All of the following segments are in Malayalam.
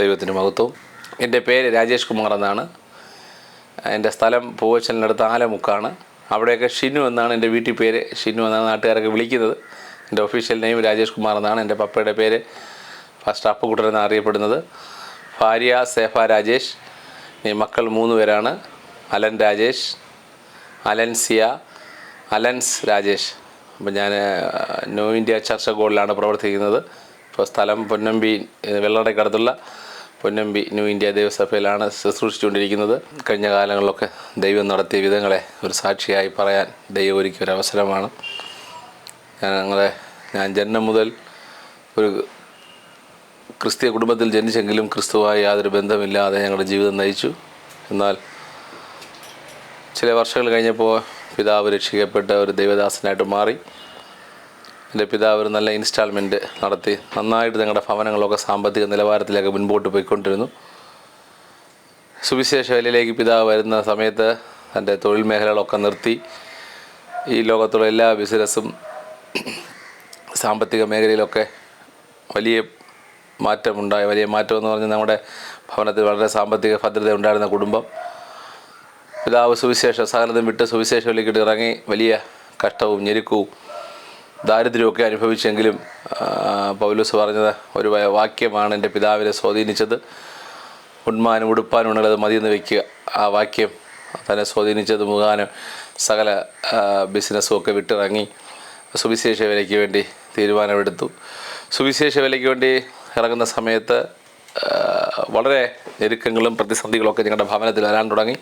ദൈവത്തിന് മഹത്വം. എന്റെ പേര് രാജേഷ് കുമാർ എന്നാണ്. എന്റെ സ്ഥലം പൂവച്ചലിനടുത്ത് ആലമുക്കാണ്. അവിടെയൊക്കെ ഷിനു എന്നാണ് എന്റെ വീട്ടിൽ പേര്. ഷിനു എന്നാണ് നാട്ടുകാരൊക്കെ വിളിക്കുന്നത്. എന്റെ ഒഫീഷ്യൽ നെയിം രാജേഷ് കുമാർ എന്നാണ്. എന്റെ പപ്പയുടെ പേര് ഫസ്റ്റ് അപ്പുകുട്ടൻ എന്നാണ് അറിയപ്പെടുന്നത്. ഭാര്യ സേഫ രാജേഷ്. ഈ മക്കൾ മൂന്ന് പേരാണ്. Alan Rajesh Alencier Allen's Rajesh. അപ്പം ഞാൻ ന്യൂ ഇന്ത്യ ചർച്ച ഗോളിലാണ് പ്രവർത്തിക്കുന്നത്. ഇപ്പോൾ സ്ഥലം പൊന്നമ്പി വെള്ളടയ്ക്കടുത്തുള്ള പൊന്നമ്പി ന്യൂ ഇന്ത്യ ദേവസഭയിലാണ് ശുശ്രൂഷിച്ചുകൊണ്ടിരിക്കുന്നത്. കഴിഞ്ഞ കാലങ്ങളിലൊക്കെ ദൈവം നടത്തിയ വിധങ്ങളെ ഒരു സാക്ഷിയായി പറയാൻ ദൈവം ഒരുക്കിയ ഒരു അവസരമാണ്. ഞങ്ങളെ ഞാൻ ജന്മം മുതൽ ഒരു ക്രിസ്തീയ കുടുംബത്തിൽ ജനിച്ചെങ്കിലും ക്രിസ്തുവായി യാതൊരു ബന്ധമില്ലാതെ ഞങ്ങളുടെ ജീവിതം നയിച്ചു. എന്നാൽ ചില വർഷങ്ങൾ കഴിഞ്ഞപ്പോൾ പിതാവ് രക്ഷിക്കപ്പെട്ട ഒരു ദൈവദാസനായിട്ട് മാറി. എന്റെ പിതാവ് ഒരു നല്ല ഇൻസ്റ്റാൾമെന്റ് നടത്തി. നന്നായിട്ട് ഞങ്ങളുടെ ഭവനങ്ങളൊക്കെ സാമ്പത്തിക നിലവാരത്തിലേക്ക് മുൻപോട്ട് പോയിക്കൊണ്ടിരുന്നു. സുവിശേഷ വേലയിലേക്ക് പിതാവ് വരുന്ന സമയത്ത് തന്റെ തൊഴിൽ മേഖലകളൊക്കെ നിർത്തി. ഈ ലോകത്തുള്ള എല്ലാ ബിസിനസ്സും സാമ്പത്തിക മേഖലയിലൊക്കെ വലിയ മാറ്റമുണ്ടായി. വലിയ മാറ്റം എന്ന് പറഞ്ഞാൽ നമ്മുടെ ഭവനത്തിൽ വളരെ സാമ്പത്തിക ഭദ്രത ഉണ്ടായിരുന്ന കുടുംബം. പിതാവ് സുവിശേഷ സകലതും വിട്ട് സുവിശേഷ സുവിശേഷത്തിലേക്ക് ഇറങ്ങി വലിയ കഷ്ടവും ഞെരുക്കവും ദാരിദ്ര്യമൊക്കെ അനുഭവിച്ചെങ്കിലും പൗലൂസ് പറഞ്ഞത് ഒരു വാക്യമാണ് എന്റെ പിതാവിനെ സ്വാധീനിച്ചത്. ഉണ്മാനും ഉടുപ്പാനും ഉള്ളത് മതിയെന്ന് വെക്കുക. ആ വാക്യം തന്നെ സ്വാധീനിച്ചത് മുഖാനും സകല ബിസിനസ്സും ഒക്കെ വിട്ടിറങ്ങി സുവിശേഷ വിലയ്ക്ക് വേണ്ടി തീരുമാനമെടുത്തു. സുവിശേഷ വിലയ്ക്ക് വേണ്ടി ഇറങ്ങുന്ന സമയത്ത് വളരെ ഞെരുക്കങ്ങളും പ്രതിസന്ധികളൊക്കെ ഞങ്ങളുടെ ഭവനത്തിൽ വരാൻ തുടങ്ങി.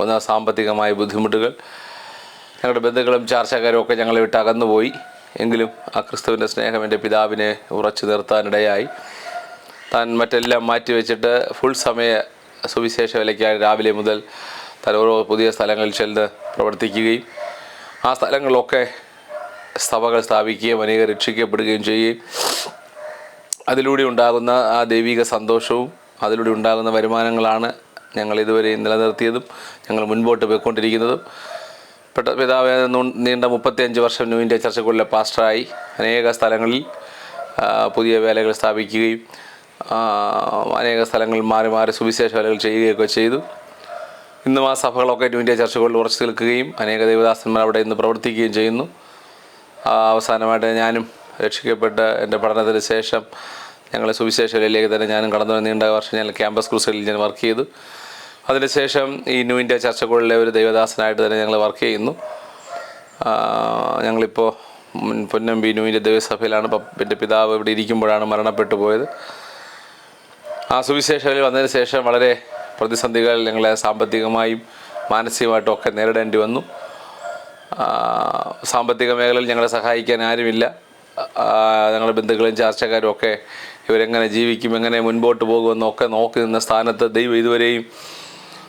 ഒന്ന് സാമ്പത്തികമായ ബുദ്ധിമുട്ടുകൾ ഞങ്ങളുടെ ബന്ധുക്കളും ചാർച്ചക്കാരും ഒക്കെ ഞങ്ങളെ വിട്ട് അകന്നുപോയി എങ്കിലും ആ ക്രിസ്തുവിന്റെ സ്നേഹം എന്റെ പിതാവിനെ ഉറച്ചു നിർത്താനിടയായി. താൻ മറ്റെല്ലാം മാറ്റിവെച്ചിട്ട് ഫുൾ സമയ സുവിശേഷ വിലയ്ക്കായി രാവിലെ മുതൽ താൻ ഓരോ പുതിയ സ്ഥലങ്ങളിൽ ചെന്ന് പ്രവർത്തിക്കുകയും ആ സ്ഥലങ്ങളിലൊക്കെ സഭകൾ സ്ഥാപിക്കുകയും അനേകം രക്ഷിക്കപ്പെടുകയും ചെയ്യുകയും. അതിലൂടെ ഉണ്ടാകുന്ന ആ ദൈവിക സന്തോഷവും അതിലൂടെ ഉണ്ടാകുന്ന വരുമാനങ്ങളാണ് ഞങ്ങൾ ഇതുവരെ നിലനിർത്തിയതും ഞങ്ങൾ മുൻപോട്ട് പോയിക്കൊണ്ടിരിക്കുന്നതും. പിതാവ് നീണ്ട മുപ്പത്തിയഞ്ച് വർഷം ന്യൂ ഇന്ത്യ ചർച്ചകളിലെ പാസ്റ്ററായി അനേക സ്ഥലങ്ങളിൽ പുതിയ വേലകൾ സ്ഥാപിക്കുകയും അനേക സ്ഥലങ്ങളിൽ മാറി മാറി സുവിശേഷ വേലകൾ ചെയ്യുകയൊക്കെ ചെയ്തു. ഇന്നും ആ സഭകളൊക്കെ ന്യൂ ഇന്ത്യ ചർച്ചകളിൽ ഉറച്ചു നിൽക്കുകയും അനേക ദേവദാസന്മാർ അവിടെ ഇന്ന് പ്രവർത്തിക്കുകയും ചെയ്യുന്നു. അവസാനമായിട്ട് ഞാനും രക്ഷിക്കപ്പെട്ട് എന്റെ പഠനത്തിന് ശേഷം ഞങ്ങളെ സുവിശേഷ വേലയിലേക്ക് തന്നെ ഞാനും കടന്നു നീണ്ട വർഷം ഞാൻ ക്യാമ്പസ് ക്രൂസലിൽ ഞാൻ വർക്ക് ചെയ്തു. അതിനുശേഷം ഈ ന്യൂ ഇന്ത്യ ചർച്ചകളിലെ ഒരു ദൈവദാസനായിട്ട് തന്നെ ഞങ്ങൾ വർക്ക് ചെയ്യുന്നു. ഞങ്ങളിപ്പോൾ പൊന്നം പൊന്നമ്പി ന്യൂ ഇന്ത്യ ദേവസഭയിലാണ്. എന്റെ പിതാവ് ഇവിടെ ഇരിക്കുമ്പോഴാണ് മരണപ്പെട്ടു പോയത്. ആ സുവിശേഷയിൽ വന്നതിന് ശേഷം വളരെ പ്രതിസന്ധികൾ ഞങ്ങളെ സാമ്പത്തികമായും മാനസികമായിട്ടും ഒക്കെ നേരിടേണ്ടി വന്നു. സാമ്പത്തിക മേഖലയിൽ ഞങ്ങളെ സഹായിക്കാൻ ആരുമില്ല. ഞങ്ങളുടെ ബന്ധുക്കളും ചാർച്ചക്കാരും ഒക്കെ ഇവരെങ്ങനെ ജീവിക്കും എങ്ങനെ മുൻപോട്ട് പോകുമെന്നൊക്കെ നോക്കി നിന്ന സ്ഥാനത്ത് ദൈവം ഇതുവരെയും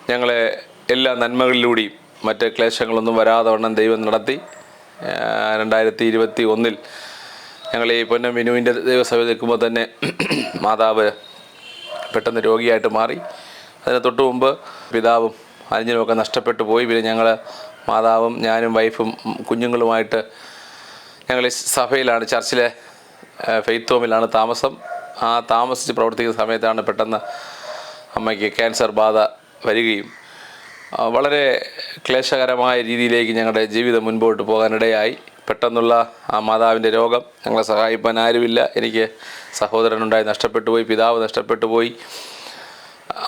ഞങ്ങളെ എല്ലാ നന്മകളിലൂടെയും മറ്റ് ക്ലേശങ്ങളൊന്നും വരാതെ വണ്ണം ദൈവം നടത്തി രണ്ടായിരത്തി ഇരുപത്തി ഒന്നിൽ ഞങ്ങൾ ഈ പൊന്നം വിനുവിന്റെ ദൈവസഭയിൽ നിൽക്കുമ്പോൾ തന്നെ മാതാവ് പെട്ടെന്ന് രോഗിയായിട്ട് മാറി. അതിന് തൊട്ട് മുമ്പ് പിതാവും അനുജനുമൊക്കെ നഷ്ടപ്പെട്ടു പോയി. പിന്നെ ഞങ്ങൾ മാതാവും ഞാനും വൈഫും കുഞ്ഞുങ്ങളുമായിട്ട് ഞങ്ങൾ സഭയിലാണ് ചർച്ചിലെ ഫെയ്ത്ത് ഹോമിലാണ് താമസം. ആ താമസിച്ച് പ്രവർത്തിക്കുന്ന സമയത്താണ് പെട്ടെന്ന് അമ്മയ്ക്ക് ക്യാൻസർ ബാധ വരികയും വളരെ ക്ലേശകരമായ രീതിയിലേക്ക് ഞങ്ങളുടെ ജീവിതം മുൻപോട്ട് പോകാനിടയായി. പെട്ടെന്നുള്ള ആ മാതാവിന്റെ രോഗം ഞങ്ങളെ സഹായിപ്പാൻ ആരുമില്ല. എനിക്ക് സഹോദരനുണ്ടായി നഷ്ടപ്പെട്ടു പോയി പിതാവ് നഷ്ടപ്പെട്ടു പോയി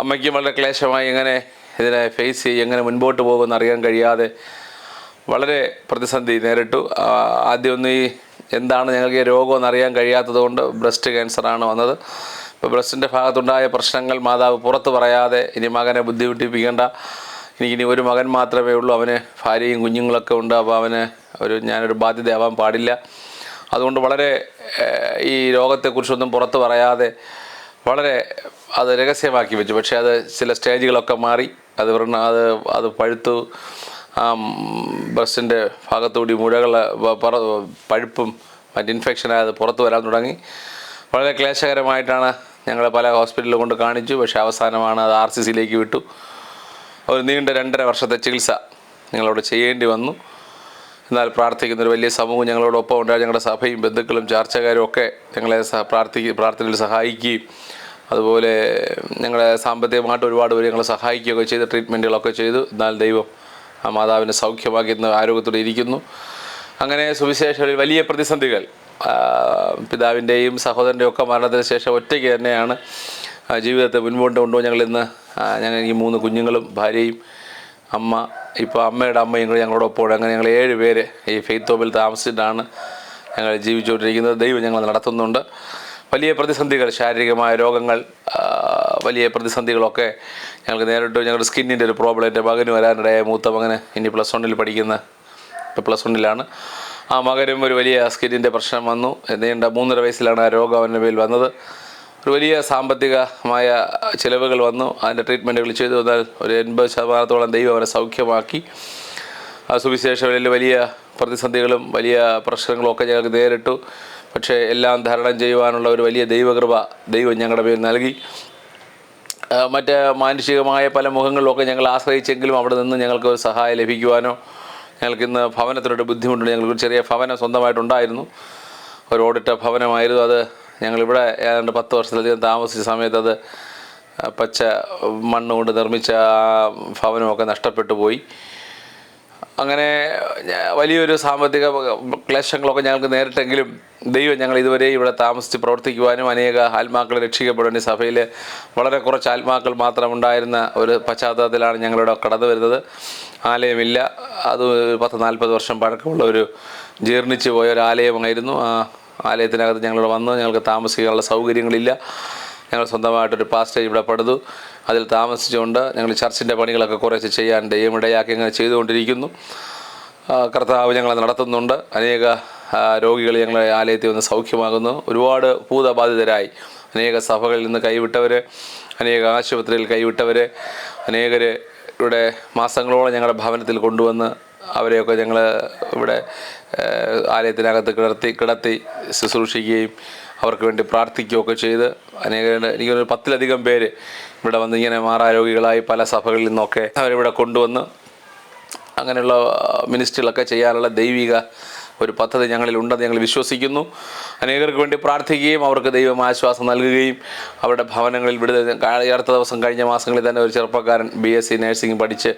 അമ്മയ്ക്കും വളരെ ക്ലേശമായി എങ്ങനെ ഇതിനെ ഫേസ് ചെയ്യും എങ്ങനെ മുൻപോട്ട് പോകുമെന്ന് അറിയാൻ കഴിയാതെ വളരെ പ്രതിസന്ധി നേരിട്ടു. ആദ്യമൊന്നും ഈ എന്താണ് ഞങ്ങൾക്ക് ഈ രോഗമെന്ന് അറിയാൻ കഴിയാത്തത് കൊണ്ട് ബ്രസ്റ്റ് ക്യാൻസറാണ് വന്നത്. ബ്രസ്റ്റിന്റെ ഭാഗത്തുണ്ടായ പ്രശ്നങ്ങൾ മാതാവ് പുറത്ത് പറയാതെ ഇനി മകനെ ബുദ്ധിമുട്ടിപ്പിക്കേണ്ട. എനിക്കിനി ഒരു മകൻ മാത്രമേ ഉള്ളൂ. അവന് ഭാര്യയും കുഞ്ഞുങ്ങളൊക്കെ ഉണ്ട്. അപ്പോൾ അവന് ഒരു ഞാനൊരു ബാധ്യതയാവാൻ പാടില്ല. അതുകൊണ്ട് വളരെ ഈ രോഗത്തെക്കുറിച്ചൊന്നും പുറത്ത് പറയാതെ വളരെ അത് രഹസ്യമാക്കി വെച്ചു. പക്ഷേ അത് ചില സ്റ്റേജുകളൊക്കെ മാറി. അത് അത് അത് പഴുത്തു. ആ ബ്രസ്റ്റിന്റെ ഭാഗത്തുകൂടി മുഴകൾ പഴുപ്പും മറ്റ് ഇൻഫെക്ഷനായത് പുറത്ത് വരാൻ തുടങ്ങി. വളരെ ക്ലേശകരമായിട്ടാണ് ഞങ്ങൾ പല ഹോസ്പിറ്റലിൽ കൊണ്ട് കാണിച്ചു. പക്ഷേ അവസാനമാണ് അത് ആർ സി സിയിലേക്ക് വിട്ടു. ഒരു നീണ്ട രണ്ടര വർഷത്തെ ചികിത്സ ഞങ്ങളവിടെ ചെയ്യേണ്ടി വന്നു. എന്നാൽ പ്രാർത്ഥിക്കുന്ന ഒരു വലിയ സമൂഹം ഞങ്ങളോടൊപ്പം ഉണ്ടായി ഞങ്ങളുടെ സഭയും ബന്ധുക്കളും ചാർച്ചക്കാരും ഒക്കെ ഞങ്ങളെ സഹ പ്രാർത്ഥിക്കുക പ്രാർത്ഥനയിൽ സഹായിക്കുകയും അതുപോലെ ഞങ്ങളെ സാമ്പത്തികമായിട്ട് ഒരുപാട് പേര് ഞങ്ങളെ സഹായിക്കുകയൊക്കെ ചെയ്ത് ട്രീറ്റ്മെന്റുകളൊക്കെ ചെയ്തു. എന്നാൽ ദൈവം ആ മാതാവിനെ സൗഖ്യമാക്കി ഇന്ന് ആരോഗ്യത്തോടെ ഇരിക്കുന്നു. അങ്ങനെ സുവിശേഷങ്ങളിൽ വലിയ പ്രതിസന്ധികൾ പിതാവിന്റെയും സഹോദരന്റെയും ഒക്കെ മരണത്തിന് ശേഷം ഒറ്റയ്ക്ക് തന്നെയാണ് ജീവിതത്തെ മുൻപോട്ട് കൊണ്ടുപോയി ഞങ്ങൾ ഇന്ന് ഞങ്ങൾ ഈ മൂന്ന് കുഞ്ഞുങ്ങളും ഭാര്യയും അമ്മ ഇപ്പോൾ അമ്മയുടെ അമ്മയും കൂടെ ഞങ്ങളോടൊപ്പം അങ്ങനെ ഞങ്ങൾ ഏഴ് പേര് ഈ ഫെയ്ത്ത് ഹോമിൽ താമസിച്ചിട്ടാണ് ഞങ്ങൾ ജീവിച്ചുകൊണ്ടിരിക്കുന്നത്. ദൈവം ഞങ്ങൾ നടത്തുന്നുണ്ട്. വലിയ പ്രതിസന്ധികൾ ശാരീരികമായ രോഗങ്ങൾ വലിയ പ്രതിസന്ധികളൊക്കെ ഞങ്ങൾക്ക് നേരിട്ട്. ഞങ്ങളുടെ സ്കിന്നിന്റെ ഒരു പ്രോബ്ലം എന്റെ മകന് വരാനിടയായ മൂത്ത മകന് ഇനി പ്ലസ് വണ്ണിൽ പഠിക്കുന്ന ഇപ്പോൾ പ്ലസ് വണ്ണിലാണ് ആ മകനും ഒരു വലിയ സ്കിന്നിന്റെ പ്രശ്നം വന്നു. നീണ്ട മൂന്നര വയസ്സിലാണ് ആ രോഗം അവന്റെ മേൽ വന്നത്. ഒരു വലിയ സാമ്പത്തികമായ ചിലവുകൾ വന്നു. അതിന്റെ ട്രീറ്റ്മെന്റുകൾ ചെയ്തു. എന്നാൽ ഒരു എൺപത് ശതമാനത്തോളം ദൈവം അവനെ സൗഖ്യമാക്കി. ആ സുവിശേഷങ്ങളിൽ വലിയ പ്രതിസന്ധികളും വലിയ പ്രശ്നങ്ങളും ഒക്കെ ഞങ്ങൾക്ക് നേരിട്ടു. പക്ഷേ എല്ലാം ധാരണം ചെയ്യുവാനുള്ള ഒരു വലിയ ദൈവകൃപ ദൈവം ഞങ്ങളുടെ പേരിൽ നൽകി. മറ്റ് മാനുഷികമായ പല മുഖങ്ങളിലൊക്കെ ഞങ്ങൾ ആശ്രയിച്ചെങ്കിലും അവിടെ നിന്ന് ഞങ്ങൾക്ക് ഒരു സഹായം ലഭിക്കുവാനോ ഞങ്ങൾക്ക് ഇന്ന് ഭവനത്തിനൊരു ബുദ്ധിമുട്ടുണ്ട്. ഞങ്ങൾക്ക് ചെറിയ ഭവനം സ്വന്തമായിട്ടുണ്ടായിരുന്നു. ഒരു ഓടിട്ട ഭവനമായിരുന്നു അത്. ഞങ്ങളിവിടെ ഏതാണ്ട് പത്ത് വർഷത്തിലധികം താമസിച്ച സമയത്ത് അത് പച്ച മണ്ണ് കൊണ്ട് നിർമ്മിച്ച ആ ഭവനമൊക്കെ നഷ്ടപ്പെട്ടു പോയി. അങ്ങനെ വലിയൊരു സാമ്പത്തിക ക്ലേശങ്ങളൊക്കെ ഞങ്ങൾക്ക് നേരിട്ടെങ്കിലും ദൈവം ഞങ്ങൾ ഇതുവരെ ഇവിടെ താമസിച്ച് പ്രവർത്തിക്കുവാനും അനേക ആത്മാക്കൾ രക്ഷിക്കപ്പെടാൻ ഈ സഭയിൽ വളരെ കുറച്ച് ആത്മാക്കൾ മാത്രം ഉണ്ടായിരുന്ന ഒരു പശ്ചാത്തലത്തിലാണ് ഞങ്ങളിവിടെ കടന്നു വരുന്നത്. ആലയമില്ല. അത് പത്ത് നാൽപ്പത് വർഷം പഴക്കമുള്ള ഒരു ജീർണിച്ച് പോയ ഒരു ആലയമായിരുന്നു. ആ ആലയത്തിനകത്ത് ഞങ്ങളിവിടെ വന്നു. ഞങ്ങൾക്ക് താമസിക്കാനുള്ള സൗകര്യങ്ങളില്ല. ഞങ്ങൾ സ്വന്തമായിട്ടൊരു പാസ്റ്റേജ് ഇവിടെ പടുതു അതിൽ താമസിച്ചുകൊണ്ട് ഞങ്ങൾ ചർച്ചിന്റെ പണികളൊക്കെ കുറേശ്ശെ ചെയ്യാൻ ദൈവമിടയാക്കി അങ്ങനെ ചെയ്തുകൊണ്ടിരിക്കുന്നു. കർത്താവ് ഞങ്ങളെ നടത്തുന്നുണ്ട്. അനേക രോഗികൾ ഞങ്ങളെ ആലയത്തിൽ വന്ന് സൗഖ്യമാകുന്നു. ഒരുപാട് ഭൂതബാധിതരായി. അനേക സഭകളിൽ നിന്ന് കൈവിട്ടവർ അനേക ആശുപത്രിയിൽ കൈവിട്ടവർ അനേകർ ഇവിടെ മാസങ്ങളോളം ഞങ്ങളുടെ ഭവനത്തിൽ കൊണ്ടുവന്ന് അവരെയൊക്കെ ഞങ്ങൾ ഇവിടെ ആലയത്തിനകത്ത് കിടത്തി കിടത്തി ശുശ്രൂഷിക്കുകയും അവർക്ക് വേണ്ടി പ്രാർത്ഥിക്കുകയൊക്കെ ചെയ്ത് അനേക എനിക്കൊരു പത്തിലധികം പേര് ഇവിടെ വന്ന് ഇങ്ങനെ മാറാരോഗികളായി പല സഭകളിൽ നിന്നൊക്കെ അവരിവിടെ കൊണ്ടുവന്ന് അങ്ങനെയുള്ള മിനിസ്ട്രികളൊക്കെ ചെയ്യാനുള്ള ദൈവിക ഒരു പദ്ധതി ഞങ്ങളിൽ ഉണ്ടെന്ന് ഞങ്ങൾ വിശ്വസിക്കുന്നു. അനേകർക്ക് വേണ്ടി പ്രാർത്ഥിക്കുകയും അവർക്ക് ദൈവം ആശ്വാസം നൽകുകയും അവരുടെ ഭവനങ്ങളിൽ ഈ അടുത്ത ദിവസം കഴിഞ്ഞ മാസങ്ങളിൽ തന്നെ ഒരു ചെറുപ്പക്കാരൻ ബി എസ് സി നഴ്സിംഗ് പഠിച്ച്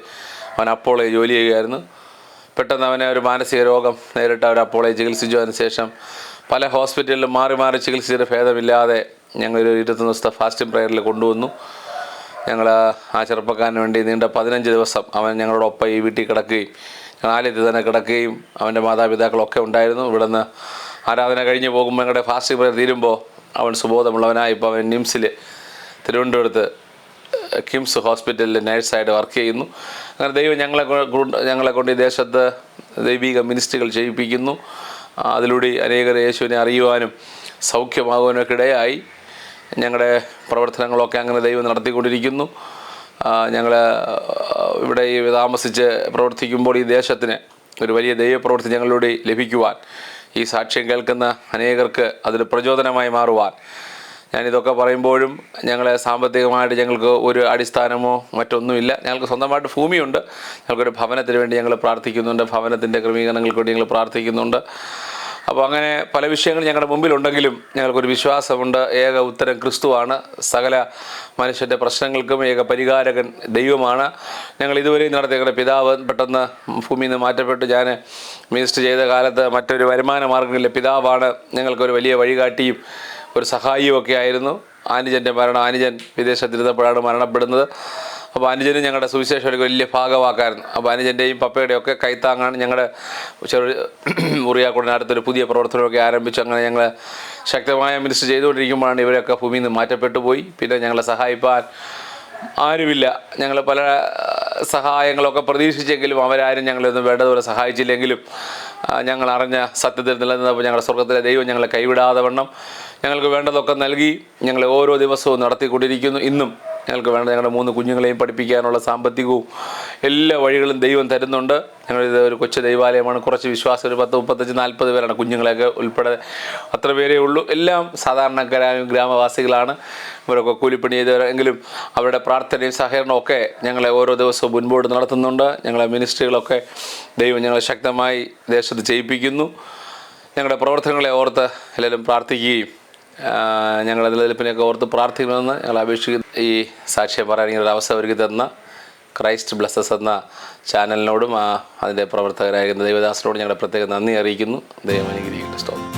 അവൻ അപ്പോളെ ജോലി ചെയ്യുകയായിരുന്നു. പെട്ടെന്ന് അവനെ ഒരു മാനസിക രോഗം നേരിട്ട് അവർ അപ്പോളെ ചികിത്സിച്ചു അതിന് ശേഷം പല ഹോസ്പിറ്റലിലും മാറി മാറി ചികിത്സയുടെ ഭേദമില്ലാതെ ഞങ്ങളൊരു ഇരുപത്തൊന്ന് ദിവസത്തെ ഫാസ്റ്റിംഗ് പ്രയറിൽ കൊണ്ടുവന്നു. ഞങ്ങൾ ആ ചെറുപ്പക്കാരന് വേണ്ടി നീണ്ട പതിനഞ്ച് ദിവസം അവൻ ഞങ്ങളോടൊപ്പം ഈ വീട്ടിൽ കിടക്കുകയും ആലയത്തിൽ തന്നെ കിടക്കുകയും അവന്റെ മാതാപിതാക്കളൊക്കെ ഉണ്ടായിരുന്നു. ഇവിടുന്ന് ആരാധന കഴിഞ്ഞ് പോകുമ്പോൾ ഞങ്ങളുടെ ഫാസ്റ്റിംഗ് പ്രയർ തീരുമ്പോൾ അവൻ സുബോധമുള്ളവനായി ഇപ്പോൾ അവൻ നിംസിൽ തിരുവനന്തപുരത്ത് കിംസ് ഹോസ്പിറ്റലിൽ നേഴ്സായിട്ട് വർക്ക് ചെയ്യുന്നു. അങ്ങനെ ദൈവം ഞങ്ങളെ ഞങ്ങളെ കൊണ്ട് ഈ ദേശത്ത് ദൈവിക മിനിസ്ട്രികൾ ചെയ്യിപ്പിക്കുന്നു. അതിലൂടെ അനേകർ യേശുവിനെ അറിയുവാനും സൗഖ്യമാകുവാനൊക്കെ ഇടയായി ഞങ്ങളുടെ പ്രവർത്തനങ്ങളൊക്കെ അങ്ങനെ ദൈവം നടത്തിക്കൊണ്ടിരിക്കുന്നു. ഞങ്ങൾ ഇവിടെ ഈ താമസിച്ച് പ്രവർത്തിക്കുമ്പോൾ ഈ ദേശത്തിന് ഒരു വലിയ ദൈവപ്രവൃത്തി ഞങ്ങളിലൂടെ ലഭിക്കുവാൻ ഈ സാക്ഷ്യം കേൾക്കുന്ന അനേകർക്ക് അതൊരു പ്രചോദനമായി മാറുവാൻ. ഞാനിതൊക്കെ പറയുമ്പോഴും ഞങ്ങളെ സാമ്പത്തികമായിട്ട് ഞങ്ങൾക്ക് ഒരു അടിസ്ഥാനമോ മറ്റൊന്നുമില്ല. ഞങ്ങൾക്ക് സ്വന്തമായിട്ട് ഭൂമിയുണ്ട്. ഞങ്ങൾക്കൊരു ഭവനത്തിന് വേണ്ടി ഞങ്ങൾ പ്രാർത്ഥിക്കുന്നുണ്ട്. ഭവനത്തിന്റെ ക്രമീകരണങ്ങൾക്ക് വേണ്ടി ഞങ്ങൾ പ്രാർത്ഥിക്കുന്നുണ്ട്. അപ്പോൾ അങ്ങനെ പല വിഷയങ്ങൾ ഞങ്ങളുടെ മുമ്പിലുണ്ടെങ്കിലും ഞങ്ങൾക്കൊരു വിശ്വാസമുണ്ട്. ഏക ഉത്തരം ക്രിസ്തുവാണ്. സകല മനുഷ്യന്റെ പ്രശ്നങ്ങൾക്കും ഏക പരിഹാരകൻ ദൈവമാണ്. ഞങ്ങൾ ഇതുവരെയും നടത്തിയ ഞങ്ങളുടെ പിതാവ് പെട്ടെന്ന് ഭൂമിയിൽ നിന്ന് മാറ്റപ്പെട്ട്. ഞാൻ മിനിസ്റ്റർ ചെയ്ത കാലത്ത് മറ്റൊരു വരുമാന മാർഗങ്ങളിലെ പിതാവാണ്. ഞങ്ങൾക്കൊരു വലിയ വഴികാട്ടിയും ഒരു സഹായിയും ഒക്കെ ആയിരുന്നു. ആനുജന്റെ മരണം ആനുജൻ വിദേശത്തിരുന്നപ്പോഴാണ് മരണപ്പെടുന്നത്. അപ്പോൾ അനുജനും ഞങ്ങളുടെ സുവിശേഷം ഒരു വലിയ ഭാഗമാക്കായിരുന്നു അപ്പോൾ അനുജന്റെയും പപ്പയുടെയും ഒക്കെ കൈത്താങ്ങാണ് ഞങ്ങളുടെ ചെറു മുറിയാക്കുടനടുത്തൊരു പുതിയ പ്രവർത്തനമൊക്കെ ആരംഭിച്ചു. അങ്ങനെ ഞങ്ങൾ ശക്തമായ മിനിസ്റ്റർ ചെയ്തുകൊണ്ടിരിക്കുമ്പോഴാണ് ഇവരൊക്കെ ഭൂമിയിൽ നിന്ന് മാറ്റപ്പെട്ടു പോയി. പിന്നെ ഞങ്ങളെ സഹായിപ്പാൻ ആരുമില്ല. ഞങ്ങൾ പല സഹായങ്ങളൊക്കെ പ്രതീക്ഷിച്ചെങ്കിലും അവരാരും ഞങ്ങളൊന്നും വേണ്ടതുപോലെ സഹായിച്ചില്ലെങ്കിലും ഞങ്ങൾ അറിഞ്ഞ സത്യത്തിൽ നിലനിന്നപ്പോൾ ഞങ്ങളുടെ സ്വർഗത്തിലെ ദൈവം ഞങ്ങളെ കൈവിടാതെ വണ്ണം ഞങ്ങൾക്ക് വേണ്ടതൊക്കെ നൽകി ഞങ്ങളെ ഓരോ ദിവസവും നടത്തിക്കൊണ്ടിരിക്കുന്നു. ഇന്നും ഞങ്ങൾക്ക് വേണ്ട ഞങ്ങളുടെ മൂന്ന് കുഞ്ഞുങ്ങളെയും പഠിപ്പിക്കാനുള്ള സാമ്പത്തികവും എല്ലാ വഴികളും ദൈവം തരുന്നുണ്ട്. ഞങ്ങളിത് ഒരു കൊച്ചു ദൈവാലയമാണ്. കുറച്ച് വിശ്വാസം ഒരു പത്ത് മുപ്പത്തഞ്ച് നാൽപ്പത് പേരാണ് കുഞ്ഞുങ്ങളെയൊക്കെ ഉൾപ്പെടെ. അത്ര പേരേ ഉള്ളൂ. എല്ലാം സാധാരണക്കാരായ ഗ്രാമവാസികളാണ്. ഇവരൊക്കെ കൂലിപ്പണി ചെയ്തവരെങ്കിലും അവരുടെ പ്രാർത്ഥനയും സഹകരണവും ഒക്കെ ഞങ്ങളെ ഓരോ ദിവസവും മുൻപോട്ട് നടത്തുന്നുണ്ട്. ഞങ്ങളെ മിനിസ്ട്രികളൊക്കെ ദൈവം ഞങ്ങളെ ശക്തമായി ദേശത്ത് ചെയ്യിപ്പിക്കുന്നു ഞങ്ങളുടെ പ്രവർത്തനങ്ങളെ ഓർത്ത് എല്ലാവരും പ്രാർത്ഥിക്കുകയും ഞങ്ങളുടെ നിലനിൽപ്പിനെയൊക്കെ ഓർത്ത് പ്രാർത്ഥിക്കണമെന്ന് ഞങ്ങൾ അപേക്ഷിക്കുന്നു. ഈ സാക്ഷ്യം പറയാൻ ഇങ്ങനെ ഒരു അവസരം ഒരുക്കി തന്ന ക്രൈസ്റ്റ് ബ്ലസ്സസ് എന്ന ചാനലിനോടും അതിന്റെ പ്രവർത്തകരായിരുന്ന ദൈവദാസനോടും ഞങ്ങളുടെ പ്രത്യേക നന്ദി അറിയിക്കുന്നു. ദൈവം അനുഗ്രഹിക്കട്ടെ. സ്തോത്രം.